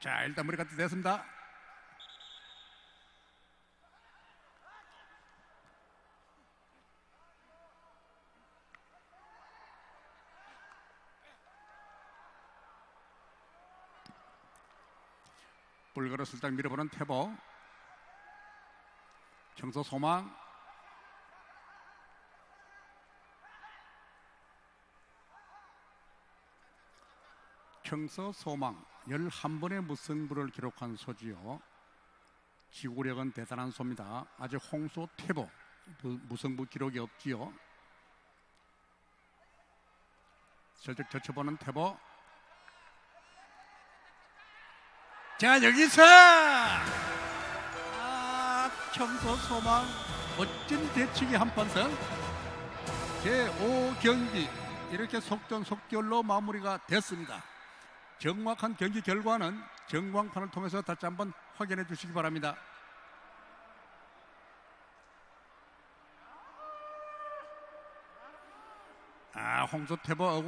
자, 일단 머리가 됐습니다. 불거를 슬쩍 밀어보는 태보. 청소 소망. 청서 소망 11번의 무승부를 기록한 소지요. 지구력은 대단한 소입니다. 아직 홍소 태보 무- 무승부 기록이 없지요. 슬쩍 젖혀보는 태보. 자 여기서 아, 청소 소망 멋진 대치기 한 판선 제5경기 이렇게 속전속결로 마무리가 됐습니다. 정확한 경기 결과는 정광판을 통해서 다시 한번 확인해 주시기 바랍니다. 아, 홍소태보 억울한